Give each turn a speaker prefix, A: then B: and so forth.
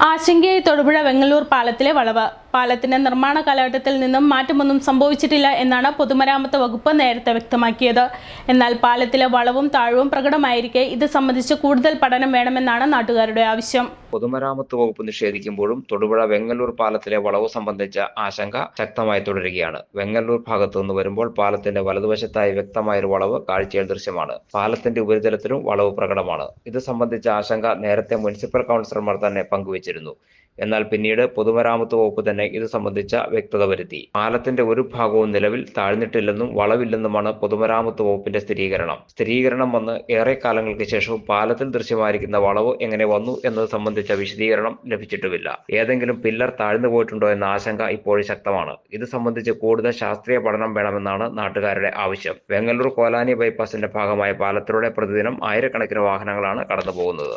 A: ആശങ്കയായി തൊടുപുഴ വെങ്ങല്ലൂർ പാലത്തിലെ വളവ് പാലത്തിന്റെ നിർമ്മാണ കാലഘട്ടത്തിൽ നിന്നും മാറ്റമൊന്നും സംഭവിച്ചിട്ടില്ല എന്നാണ് പൊതുമരാമത്ത് വകുപ്പ് നേരത്തെ വ്യക്തമാക്കിയത്. എന്നാൽ പാലത്തിലെ വളവും താഴ്വും പ്രകടമായിരിക്കെ ഇത് സംബന്ധിച്ച് കൂടുതൽ പഠനം വേണമെന്നാണ് നാട്ടുകാരുടെ ആവശ്യം.
B: പൊതുമരാമത്ത് വകുപ്പ് നിഷേധിക്കുമ്പോഴും തൊടുപുഴ വെങ്ങല്ലൂർ പാലത്തിലെ വളവ് സംബന്ധിച്ച ആശങ്ക ശക്തമായി തുടരുകയാണ്. വെങ്ങല്ലൂർ ഭാഗത്തു നിന്ന് വരുമ്പോൾ പാലത്തിന്റെ വലതുവശത്തായി വ്യക്തമായ ഒരു വളവ് കാഴ്ചയിൽ ദൃശ്യമാണ്. പാലത്തിന്റെ ഉപരിതലത്തിലും വളവ് പ്രകടമാണ്. ഇത് സംബന്ധിച്ച ആശങ്ക നേരത്തെ മുനിസിപ്പൽ കൗൺസിലർമാർ തന്നെ പങ്കുവച്ചിരുന്നു. എന്നാൽ പിന്നീട് പൊതുമരാമത്ത് വകുപ്പ് തന്നെ ഇത് സംബന്ധിച്ച വ്യക്തത വരുത്തി. പാലത്തിന്റെ ഒരു ഭാഗവും നിലവിൽ താഴ്ന്നിട്ടില്ലെന്നും വളവില്ലെന്നുമാണ് പൊതുമരാമത്ത് വകുപ്പിന്റെ സ്ഥിരീകരണം. സ്ഥിരീകരണം വന്ന് ഏറെ കാലങ്ങൾക്ക് ശേഷവും പാലത്തിൽ ദൃശ്യമായിരിക്കുന്ന വളവ് എങ്ങനെ വന്നു എന്നത് സംബന്ധിച്ച വിശദീകരണം ലഭിച്ചിട്ടുമില്ല. ഏതെങ്കിലും പില്ലർ താഴ്ന്നു പോയിട്ടുണ്ടോ എന്ന ആശങ്ക ഇപ്പോഴും ശക്തമാണ്. ഇത് സംബന്ധിച്ച് കൂടുതൽ ശാസ്ത്രീയ പഠനം വേണമെന്നാണ് നാട്ടുകാരുടെ ആവശ്യം. വെങ്ങല്ലൂർ കോലാനി ബൈപ്പാസിന്റെ ഭാഗമായ പാലത്തിലൂടെ പ്രതിദിനം ആയിരക്കണക്കിന് വാഹനങ്ങളാണ് കടന്നു പോകുന്നത്